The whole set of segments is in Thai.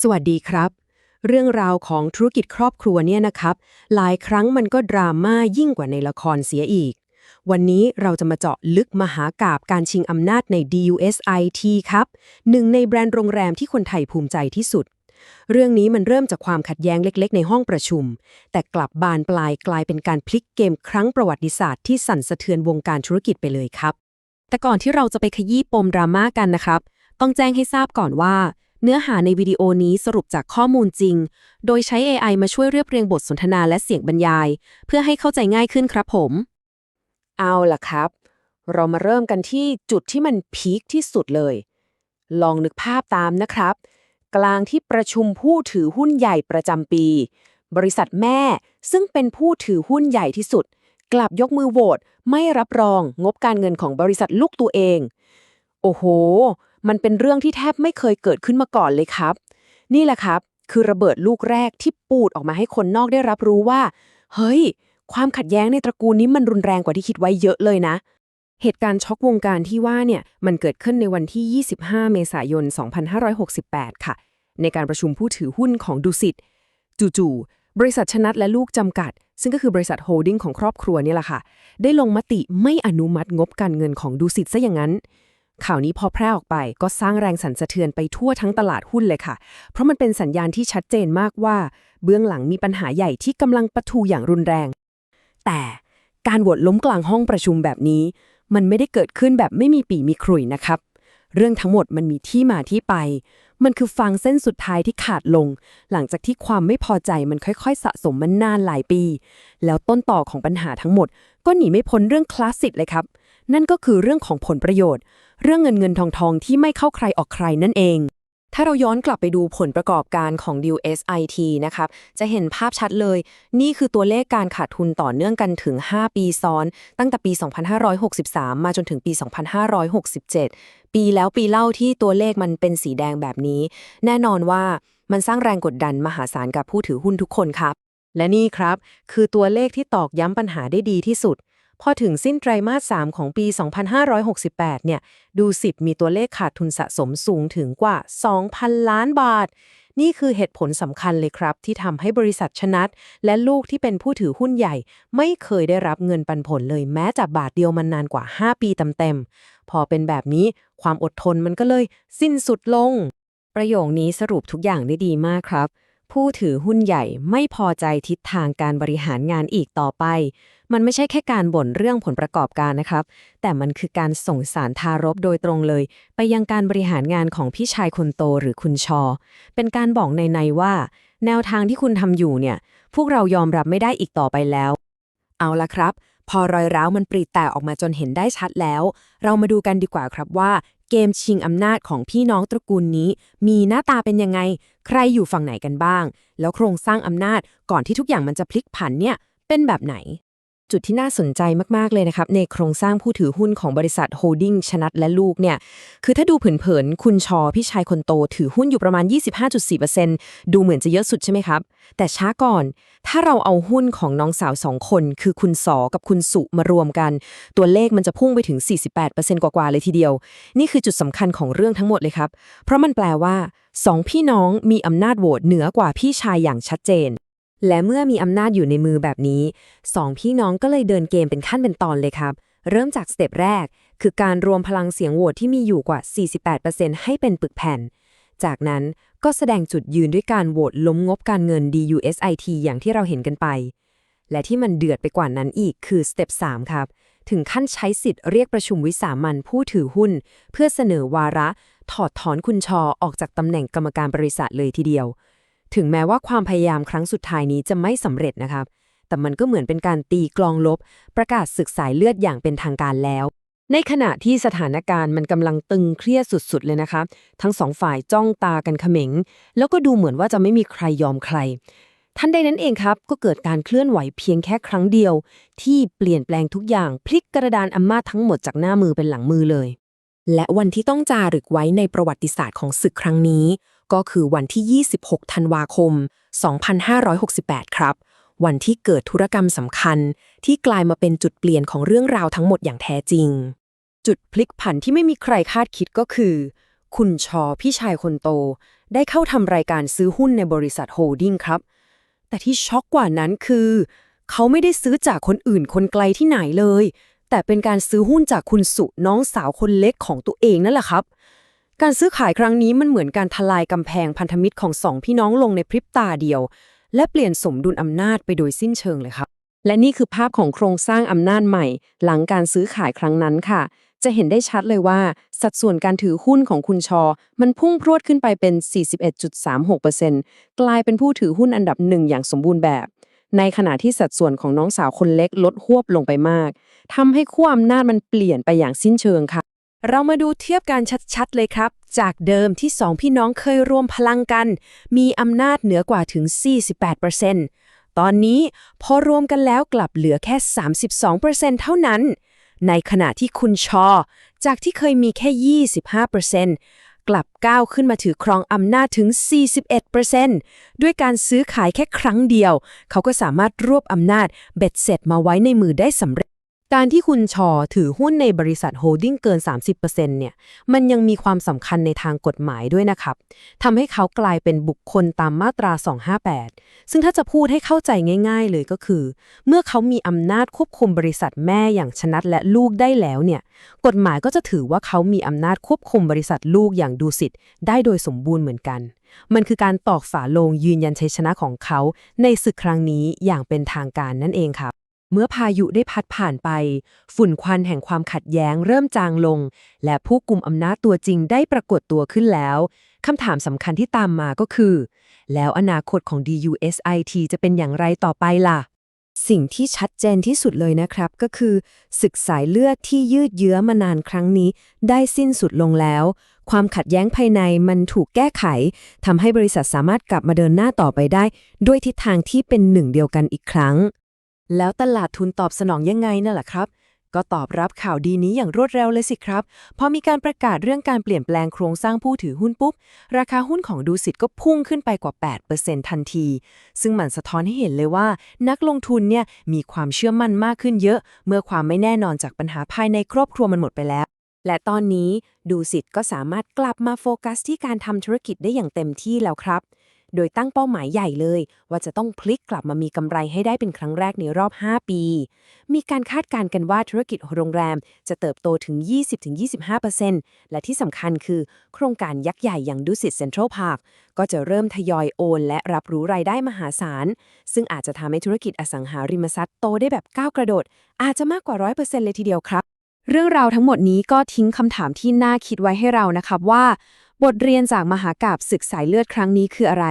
สวัสดีครับ เรื่องราวของธุรกิจครอบครัวเนี่ยนะครับ หลายครั้งมันก็ดราม่ายิ่งกว่าในละครเสียอีก วันนี้เราจะมาเจาะลึกมหากาบการชิงอำนาจใน DUSIT ครับ หนึ่งในแบรนด์โรงแรมที่คนไทยภูมิใจที่สุด เรื่องนี้มันเริ่มจากความขัดแย้งเล็ก ๆ ในห้องประชุม แต่กลับบานปลายกลายเป็นการพลิกเกมครั้งประวัติศาสตร์ที่สั่นสะเทือนวงการธุรกิจไปเลยครับ แต่ก่อนที่เราจะไปขยี้ปมดราม่ากันนะครับ ต้องแจ้งให้ทราบก่อนว่า เนื้อหาในวิดีโอนี้สรุปจากข้อมูลจริง โดยใช้ AI มาช่วยเรียบเรียงบทสนทนาและเสียงบรรยาย เพื่อให้เข้าใจง่ายขึ้นครับผม เอาล่ะครับ เรามาเริ่มกันที่จุดที่มันพีคที่สุดเลย ลองนึกภาพตามนะครับ กลางที่ประชุมผู้ถือหุ้นใหญ่ประจำปี บริษัทแม่ซึ่งเป็นผู้ถือหุ้นใหญ่ที่สุด กลับยกมือโหวตไม่รับรองงบการเงินของบริษัทลูกตัวเอง โอ้โห มันเป็นเรื่องที่แทบไม่เคยเกิดขึ้นมาก่อนเลยครับ นี่แหละครับ คือระเบิดลูกแรกที่ปูดออกมาให้คนนอกได้รับรู้ว่า เฮ้ย ความขัดแย้งในตระกูลนี้มันรุนแรงกว่าที่คิดไว้เยอะเลยนะ เหตุการณ์ช็อกวงการที่ว่าเนี่ยมันเกิดขึ้นในวันที่ 25 เมษายน 2568 ค่ะ ในการประชุมผู้ถือหุ้นของดุสิตจู่ๆบริษัทชนัดและลูกจำกัด ซึ่งก็คือบริษัทโฮลดิ้งของครอบครัวนี่แหละค่ะ ได้ลงมติไม่อนุมัติงบการเงินของดุสิตซะอย่างนั้น ข่าวนี้พอแพร่ออกไปก็สร้างแรงสั่นสะเทือนไปทั่วทั้งตลาดหุ้นเลยค่ะ เพราะมันเป็นสัญญาณที่ชัดเจนมากว่า เบื้องหลังมีปัญหาใหญ่ที่กำลังปะทุอย่างรุนแรง แต่การโหวตล้มกลางห้องประชุมแบบนี้ มันไม่ได้เกิดขึ้นแบบไม่มีปีมีขรุ่ยนะครับ เรื่องทั้งหมดมันมีที่มาที่ไป มันคือฟางเส้นสุดท้ายที่ขาดลง หลังจากที่ความไม่พอใจมันค่อยๆ สะสมมันนานหลายปี แล้วต้นต่อของปัญหาทั้งหมด ก็หนีไม่พ้นเรื่องคลาสสิกเลยครับ นั่นก็คือเรื่องของผลประโยชน์ เรื่องเงินเงินทองทองที่ไม่เข้าใครออกใครนั่นเอง ถ้าเราย้อนกลับไปดูผลประกอบการของ d u SIT นะครับ จะเห็นภาพชัดเลย นี่คือตัวเลขการขาดทุนต่อเนื่องกันถึง 5 ปีซ้อน ตั้งแต่ปี 2563 มาจนถึงปี 2567 ปีแล้วปีเล่าที่ตัวเลขมันเป็นสีแดงแบบนี้ แน่นอนว่ามันสร้างแรงกดดันมหาศาลกับผู้ถือหุ้นทุกคนครับ และนี่ครับ คือตัวเลขที่ตอกย้ำปัญหาได้ดีที่สุด พอถึงสิ้นไตรมาส 3 ของปี 2568 เนี่ย ดูสิบมีตัวเลขขาดทุนสะสมสูงถึงกว่า 2,000 ล้านบาท นี่คือเหตุผลสำคัญเลยครับ ที่ทำให้บริษัทชนัด และลูกที่เป็นผู้ถือหุ้นใหญ่ ไม่เคยได้รับเงินปันผลเลยแม้แต่บาทเดียวมันนานกว่า 5 ปีเต็มๆ พอเป็นแบบนี้ความอดทนมันก็เลยสิ้นสุดลง ประโยคนี้สรุปทุกอย่างได้ดีมากครับ ผู้ถือหุ้นใหญ่ไม่พอใจทิศทางการบริหารงานอีกต่อไป มันไม่ใช่แค่การบ่นเรื่องผลประกอบการนะครับ แต่มันคือการส่งสารทารบโดยตรงเลย ไปยังการบริหารงานของพี่ชายคนโตหรือคุณชอ เป็นการบอกในในว่า แนวทางที่คุณทำอยู่เนี่ย พวกเรายอมรับไม่ได้อีกต่อไปแล้ว เอาละครับ พอรอยร้าวมันปรีแตกออกมาจนเห็นได้ชัดแล้ว เรามาดูกันดีกว่าครับว่า เกมชิงอำนาจของพี่น้องตระกูลนี้ มีหน้าตาเป็นยังไง ใครอยู่ฝั่งไหนกันบ้าง แล้วโครงสร้างอำนาจก่อนที่ทุกอย่างมันจะพลิกผันเนี่ย เป็นแบบไหน จุดที่น่าสนใจมาก ๆ เลยนะครับ ในโครงสร้างผู้ถือหุ้นของบริษัทโฮลดิ้งชนัดและลูกเนี่ย คือถ้าดูเผินๆ คุณชอพี่ชายคนโต ถือหุ้นอยู่ประมาณ 25.4%ดูเหมือนจะเยอะสุดใช่ไหมครับ แต่ช้าก่อน ถ้าเราเอาหุ้นของน้องสาวสองคน คือคุณสอกับคุณสุมารวมกัน ตัวเลขมันจะพุ่งไปถึง 48%กว่าๆ เลยทีเดียว นี่คือจุดสำคัญของเรื่องทั้งหมดเลยครับ เพราะมันแปลว่าสองพี่น้องมีอำนาจโหวตเหนือกว่าพี่ชายอย่างชัดเจน และเมื่อมีอำนาจอยู่ในมือแบบนี้สองพี่น้องก็เลยเดินเกมเป็นขั้นเป็นตอนเลยครับ เริ่มจากสเต็ปแรก คือการรวมพลังเสียงโหวตที่มีอยู่กว่า 48%ให้เป็นปึกแผ่น จากนั้นก็แสดงจุดยืนด้วยการโหวตล้มงบการเงิน DUSIT อย่างที่เราเห็นกันไป และที่มันเดือดไปกว่านั้นอีกคือสเต็ป3ครับ ถึงขั้นใช้สิทธิ์เรียกประชุมวิสามันผู้ถือหุ้น เพื่อเสนอวาระ ถอดถอนคุณชอออกจากตำแหน่งกรรมการบริษัทเลยทีเดียว ถึงแม้ว่าความพยายามครั้งสุดท้ายนี้จะไม่สำเร็จนะครับ แต่มันก็เหมือนเป็นการตีกลองลบ ประกาศศึกสายเลือดอย่างเป็นทางการแล้ว ในขณะที่สถานการณ์มันกำลังตึงเครียดสุดๆเลยนะคะ ทั้งสองฝ่ายจ้องตากันเขม็ง แล้วก็ดูเหมือนว่าจะไม่มีใครยอมใครทันใดนั้นเองครับ ก็เกิดการเคลื่อนไหวเพียงแค่ครั้งเดียว ที่เปลี่ยนแปลงทุกอย่างพลิกกระดานอำนาจทั้งหมดจากหน้ามือเป็นหลังมือเลย และวันที่ต้องจารึกไว้ในประวัติศาสตร์ของศึกครั้งนี้ ก็คือวันที่ 26 ธันวาคม 2568 ครับ วันที่เกิดธุรกรรมสำคัญ ที่กลายมาเป็นจุดเปลี่ยนของเรื่องราวทั้งหมดอย่างแท้จริง จุดพลิกผันที่ไม่มีใครคาดคิดก็คือ คุณชอพี่ชายคนโต ได้เข้าทำรายการซื้อหุ้นในบริษัทโฮลดิ้งครับ แต่ที่ช็อกกว่านั้นคือ เขาไม่ได้ซื้อจากคนอื่นคนไกลที่ไหนเลย แต่เป็นการซื้อหุ้นจากคุณสุน้องสาวคนเล็กของตัวเองนั่นแหละครับ การซื้อขายครั้งนี้มันเหมือนการทลายกำแพงพันธมิตรของสองพี่น้องลงในพริบตาเดียว และเปลี่ยนสมดุลอำนาจไปโดยสิ้นเชิงเลยครับ และนี่คือภาพของโครงสร้างอำนาจใหม่ หลังการซื้อขายครั้งนั้นค่ะ จะเห็นได้ชัดเลยว่า สัดส่วนการถือหุ้นของคุณชอ มันพุ่งพรวดขึ้นไปเป็น 41.36%กลายเป็นผู้ถือหุ้นอันดับหนึ่งอย่างสมบูรณ์แบบ ในขณะที่สัดส่วนของน้องสาวคนเล็กลดหวบลงไปมากทำให้ขั้วอำนาจมันเปลี่ยนไปอย่างสิ้นเชิงค่ะ เรามาดูเทียบกันชัดๆเลยครับ จากเดิมที่สองพี่น้องเคยรวมพลังกัน มีอำนาจเหนือกว่าถึง 48%ตอนนี้พอรวมกันแล้วกลับเหลือแค่ 32%เท่านั้น ในขณะที่คุณชอ จากที่เคยมีแค่ 25%กลับก้าวขึ้นมาถือครองอำนาจถึง 41%ด้วยการซื้อขายแค่ครั้งเดียว เขาก็สามารถรวบอำนาจเบ็ดเสร็จมาไว้ในมือได้สำเร็จ การที่คุณชอถือหุ้นในบริษัทโฮลดิ้งเกิน 30%เนี่ย มันยังมีความสำคัญในทางกฎหมายด้วยนะครับ ทำให้เขากลายเป็นบุคคลตามมาตรา 258 ซึ่งถ้าจะพูดให้เข้าใจง่ายๆเลยก็คือ เมื่อเขามีอำนาจควบคุมบริษัทแม่อย่างชนัดและลูกได้แล้วเนี่ย กฎหมายก็จะถือว่าเขามีอำนาจควบคุมบริษัทลูกอย่างดูสิทธิ์ได้โดยสมบูรณ์เหมือนกัน มันคือการตอกฝาโลงยืนยันชัยชนะของเขา ในศึกครั้งนี้อย่างเป็นทางการนั่นเองครับ เมื่อพายุได้พัดผ่านไป ฝุ่นควันแห่งความขัดแย้งเริ่มจางลง และผู้กลุ่มอำนาจตัวจริงได้ปรากฏตัวขึ้นแล้วคำถามสำคัญที่ตามมาก็คือ แล้วอนาคตของ DUSIT จะเป็นอย่างไรต่อไปล่ะ สิ่งที่ชัดเจนที่สุดเลยนะครับ ก็คือศึกสายเลือดที่ยืดเยื้อมานานครั้งนี้ ได้สิ้นสุดลงแล้ว ความขัดแย้งภายในมันถูกแก้ไขทำให้บริษัทสามารถกลับมาเดินหน้าต่อไปได้ ด้วยทิศทางที่เป็นหนึ่งเดียวกันอีกครั้ง แล้วตลาดทุนตอบสนองยังไงนั่นแหละครับ ก็ตอบรับข่าวดีนี้อย่างรวดเร็วเลยสิครับพอมีการประกาศเรื่องการเปลี่ยนแปลงโครงสร้างผู้ถือหุ้นปุ๊บ ราคาหุ้นของดูสิตก็พุ่งขึ้นไปกว่า 8%ทันที ซึ่งมันสะท้อนให้เห็นเลยว่า นักลงทุนเนี่ยมีความเชื่อมั่นมากขึ้นเยอะ เมื่อความไม่แน่นอนจากปัญหาภายในครอบครัวมันหมดไปแล้วและตอนนี้ดูสิตก็สามารถกลับมาโฟกัสที่การทำธุรกิจได้อย่างเต็มที่แล้วครับ โดยตั้งเป้าหมายใหญ่เลย ว่าจะต้องพลิกกลับมามีกำไรให้ได้เป็นครั้งแรกในรอบ 5 ปี มีการคาดการณ์กันว่าธุรกิจโรงแรมจะเติบโตถึง 20-25%และที่สำคัญคือ โครงการยักษ์ใหญ่อย่างดุสิตเซ็นทรัลพาร์คก็จะเริ่มทยอยโอน และรับรู้รายได้มหาศาล ซึ่งอาจจะทำให้ธุรกิจอสังหาริมทรัพย์โตได้แบบก้าวกระโดด อาจจะมากกว่า 100%เลยทีเดียวครับ เรื่องราวทั้งหมดนี้ก็ทิ้งคำถามที่น่าคิดไว้ให้เรานะครับว่า บทเรียนจากมหากาบศึกสายเลือดครั้งนี้คืออะไร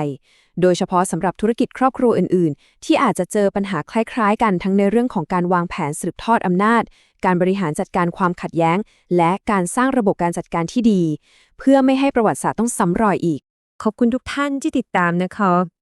โดยเฉพาะสำหรับธุรกิจครอบครัวอื่น ๆ ที่อาจจะเจอปัญหาคล้าย ๆ กันทั้งในเรื่องของการวางแผนสืบทอดอำนาจ การบริหารจัดการความขัดแย้ง และการสร้างระบบการจัดการที่ดี เพื่อไม่ให้ประวัติศาสตร์ต้องซ้ำรอยอีก ขอบคุณทุกท่านที่ติดตามนะคะ